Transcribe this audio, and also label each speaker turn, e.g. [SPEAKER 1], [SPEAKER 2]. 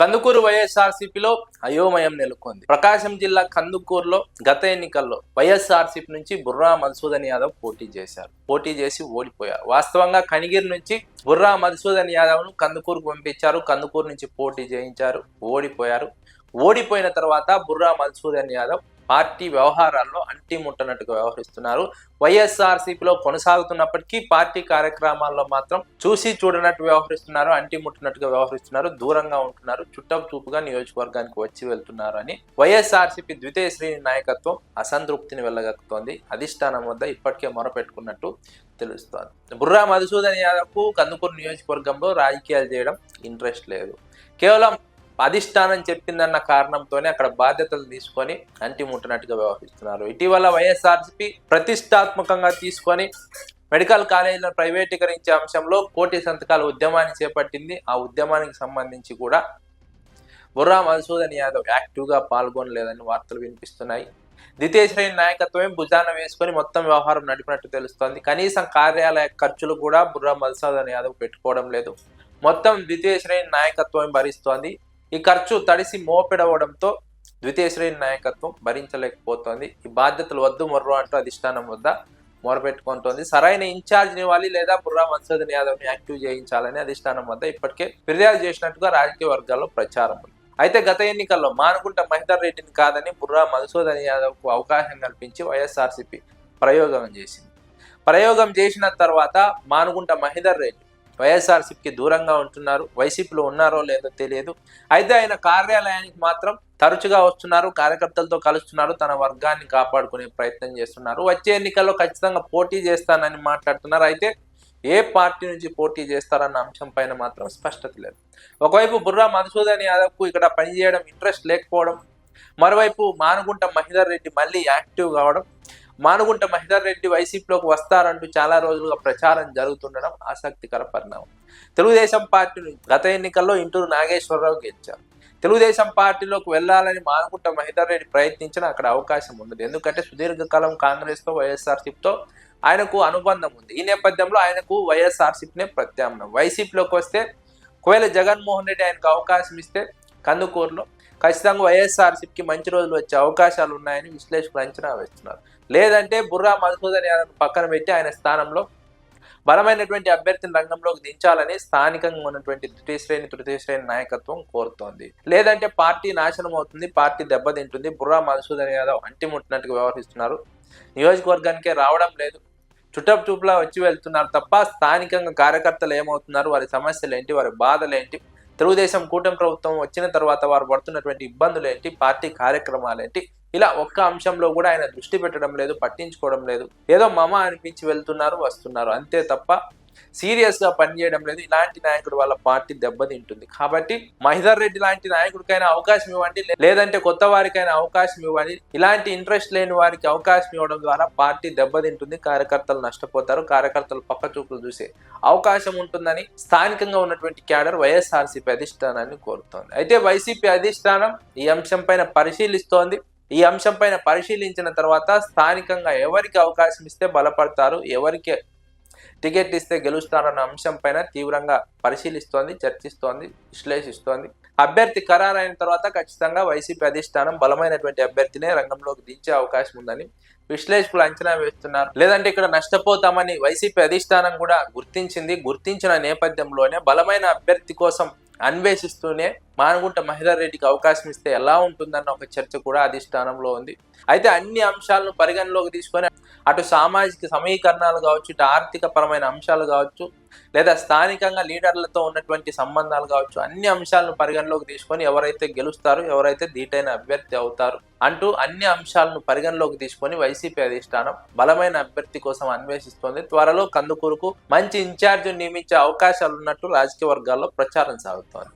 [SPEAKER 1] కందుకూరు వైఎస్ఆర్సీపీలో అయోమయం నెలకొంది. ప్రకాశం జిల్లా కందుకూరులో గత ఎన్నికల్లో వైఎస్ఆర్సీపీ నుంచి బుర్రా మధుసూదన్ యాదవ్ పోటీ చేశారు. పోటీ చేసి ఓడిపోయారు. వాస్తవంగా కనిగిరి నుంచి బుర్రా మధుసూదన్ యాదవ్ను కందుకూరుకు పంపించారు. కందుకూరు నుంచి పోటీ చేయించారు. ఓడిపోయారు. ఓడిపోయిన తర్వాత బుర్రా మధుసూదన్ యాదవ్ పార్టీ వ్యవహారాల్లో అంటి ముట్టనట్టుగా వ్యవహరిస్తున్నారు. వైఎస్ఆర్సీపీలో కొనసాగుతున్నప్పటికీ పార్టీ కార్యక్రమాల్లో మాత్రం చూసి చూడనట్టు వ్యవహరిస్తున్నారు అంటి ముట్టనట్టుగా వ్యవహరిస్తున్నారు దూరంగా ఉంటున్నారు చుట్టపు చూపుగా నియోజకవర్గానికి వచ్చి వెళ్తున్నారు అని వైఎస్ఆర్సీపీ ద్వితీయ శ్రేణి నాయకత్వం అసంతృప్తిని వెళ్ళగక్కుతోంది అధిష్టానం వద్ద ఇప్పటికే మొరపెట్టుకున్నట్టు తెలుస్తోంది. బుర్రా మధుసూదన్ యాదవ్కు కందుకూరు నియోజకవర్గంలో రాజకీయాలు చేయడం ఇంట్రెస్ట్ లేదు. కేవలం అధిష్టానం చెప్పిందన్న కారణంతోనే అక్కడ బాధ్యతలు తీసుకొని అంటిముట్టినట్టుగా వ్యవహరిస్తున్నారు. ఇటీవల వైఎస్ఆర్సీపీ ప్రతిష్టాత్మకంగా తీసుకొని మెడికల్ కాలేజీలను ప్రైవేటీకరించే అంశంలో కోటి సంతకాల ఉద్యమాన్ని చేపట్టింది. ఆ ఉద్యమానికి సంబంధించి కూడా బుర్రా మధుసూదన్ యాదవ్ యాక్టివ్గా పాల్గొనలేదని వార్తలు వినిపిస్తున్నాయి. ద్వితీయ శ్రేణి నాయకత్వమే భుజాన వేసుకొని మొత్తం వ్యవహారం నడిపినట్టు తెలుస్తోంది. కనీసం కార్యాలయ ఖర్చులు కూడా బుర్రా మధుసూదన్ యాదవ్ పెట్టుకోవడం లేదు. మొత్తం ద్వితీయ శ్రేణి నాయకత్వం భరిస్తోంది. ఈ ఖర్చు తడిసి మోపెడవడంతో ద్వితీయ శ్రేణి నాయకత్వం భరించలేకపోతోంది. ఈ బాధ్యతలు వద్దు మొర్రు అంటూ అధిష్టానం వద్ద మొరపెట్టుకుంటోంది. సరైన ఇన్ఛార్జ్ ఇవ్వాలి లేదా బుర్రా మన్సూదన్ యాదవ్ని యాక్టివ్ చేయించాలని అధిష్టానం వద్ద ఇప్పటికే ఫిర్యాదు చేసినట్టుగా రాజకీయ వర్గాల్లో ప్రచారం అయితే గత ఎన్నికల్లో మానుకుంట మహిదర్ రెడ్డిని కాదని బుర్రా మధుసూదన్ యాదవ్కు అవకాశం కల్పించి వైఎస్ఆర్సీపీ ప్రయోగం చేసింది. ప్రయోగం చేసిన తర్వాత మానుగుంట మహిదర్ రెడ్డి వైఎస్ఆర్సీపీకి దూరంగా ఉంటున్నారు. వైసీపీలో ఉన్నారో లేదో తెలియదు. అయితే ఆయన కార్యాలయానికి మాత్రం తరచుగా వస్తున్నారు. కార్యకర్తలతో కలుస్తున్నారు. తన వర్గాన్ని కాపాడుకునే ప్రయత్నం చేస్తున్నారు. వచ్చే ఎన్నికల్లో ఖచ్చితంగా పోటీ చేస్తానని మాట్లాడుతున్నారు. అయితే ఏ పార్టీ నుంచి పోటీ చేస్తారన్న అంశం పైన మాత్రం స్పష్టత లేదు. ఒకవైపు బుర్రా మధుసూదన్ యాదవ్కు ఇక్కడ పనిచేయడం ఇంట్రెస్ట్ లేకపోవడం మరోవైపు మానుగుంట మహిదర్ రెడ్డి మళ్ళీ యాక్టివ్ కావడం మానుగుంట మహిదర్ రెడ్డి వైసీపీలోకి వస్తారంటూ చాలా రోజులుగా ప్రచారం జరుగుతుండడం ఆసక్తికర పరిణామం. తెలుగుదేశం పార్టీని గత ఎన్నికల్లో ఇంటూరు నాగేశ్వరరావు గెలిచారు. తెలుగుదేశం పార్టీలోకి వెళ్ళాలని మానుకుంట మహిదర్ రెడ్డి ప్రయత్నించినా అక్కడ అవకాశం ఉండదు. ఎందుకంటే సుదీర్ఘకాలం కాంగ్రెస్తో వైఎస్ఆర్సీపీతో ఆయనకు అనుబంధం ఉంది. ఈ నేపథ్యంలో ఆయనకు వైఎస్ఆర్సీపీనే ప్రత్యామ్నాయం. వైసీపీలోకి వస్తే ఒకవేళ జగన్మోహన్ రెడ్డి ఆయనకు అవకాశం ఇస్తే కందుకూరులో ఖచ్చితంగా వైఎస్ఆర్సీపీకి మంచి రోజులు వచ్చే అవకాశాలు ఉన్నాయని విశ్లేషకులు అంచనా వేస్తున్నారు. లేదంటే బుర్రా మధుసూదన్ యాదవ్ పక్కన పెట్టి ఆయన స్థానంలో బలమైనటువంటి అభ్యర్థిని రంగంలోకి దించాలని స్థానికంగా ఉన్నటువంటి తృతీయ శ్రేణి తృతీయ శ్రేణి నాయకత్వం కోరుతోంది. లేదంటే పార్టీ నాశనం అవుతుంది పార్టీ దెబ్బతింటుంది బుర్రా మధుసూదన్ యాదవ్ అంటిముట్టినట్టుగా వ్యవహరిస్తున్నారు. నియోజకవర్గానికే రావడం లేదు. చుట్టపు చూపులా వచ్చి వెళ్తున్నారు తప్ప స్థానికంగా కార్యకర్తలు ఏమవుతున్నారు వారి సమస్యలు ఏంటి వారి బాధలు ఏంటి తెలుగుదేశం కూటమి ప్రభుత్వం వచ్చిన తర్వాత వారు పడుతున్నటువంటి ఇబ్బందులు ఏంటి పార్టీ కార్యక్రమాలు ఏంటి ఇలా ఒక్క అంశంలో కూడా ఆయన దృష్టి పెట్టడం లేదు పట్టించుకోవడం లేదు. ఏదో మమ అనిపించి వెళ్తున్నారు వస్తున్నారు. అంతే తప్ప సీరియస్గా పనిచేయడం లేదు. ఇలాంటి నాయకుడు వాళ్ళ పార్టీ దెబ్బతింటుంది. కాబట్టి మహిదర్ రెడ్డి లాంటి నాయకుడికైనా అవకాశం ఇవ్వండి లేదంటే కొత్త వారికైనా అవకాశం ఇవ్వండి. ఇలాంటి ఇంట్రెస్ట్ లేని వారికి అవకాశం ఇవ్వడం ద్వారా పార్టీ దెబ్బతింటుంది. కార్యకర్తలు నష్టపోతారు. కార్యకర్తలు పక్క చూపులు చూసే అవకాశం ఉంటుందని స్థానికంగా ఉన్నటువంటి క్యాడర్ వైఎస్ఆర్సీపీ అధిష్టానాన్ని కోరుతోంది. అయితే వైసీపీ అధిష్టానం ఈ అంశం పైన పరిశీలిస్తోంది. ఈ అంశంపైన పరిశీలించిన తర్వాత స్థానికంగా ఎవరికి అవకాశం ఇస్తే బలపడతారు ఎవరికి టికెట్ ఇస్తే గెలుస్తారన్న అంశంపైన తీవ్రంగా పరిశీలిస్తోంది చర్చిస్తోంది విశ్లేషిస్తోంది. అభ్యర్థి ఖరారైన తర్వాత ఖచ్చితంగా వైసీపీ అధిష్టానం బలమైనటువంటి అభ్యర్థినే రంగంలోకి దించే అవకాశం ఉందని విశ్లేషకులు అంచనా వేస్తున్నారు. లేదంటే ఇక్కడ నష్టపోతామని వైసీపీ అధిష్టానం కూడా గుర్తించింది గుర్తించిన నేపథ్యంలోనే బలమైన అభ్యర్థి కోసం అన్వేషిస్తూనే మానగుంట మహిళర్ రెడ్డికి అవకాశం ఇస్తే ఎలా ఉంటుందన్న ఒక చర్చ కూడా అధిష్టానంలో ఉంది. అయితే అన్ని అంశాలను పరిగణలోకి తీసుకొని అటు సామాజిక సమీకరణాలు కావచ్చు ఇటు ఆర్థిక పరమైన అంశాలు కావచ్చు లేదా స్థానికంగా లీడర్లతో ఉన్నటువంటి సంబంధాలు కావచ్చు అన్ని అంశాలను పరిగణలోకి తీసుకొని ఎవరైతే గెలుస్తారో ఎవరైతే దీటైన అభ్యర్థి అవుతారు అంటూ అన్ని అంశాలను పరిగణలోకి తీసుకొని వైసీపీ అధిష్టానం బలమైన అభ్యర్థి కోసం అన్వేషిస్తోంది. త్వరలో కందుకూరుకు మంచి ఇన్ఛార్జ్ నియమించే అవకాశాలు ఉన్నట్టు రాజకీయ వర్గాల్లో ప్రచారం సాగుతోంది.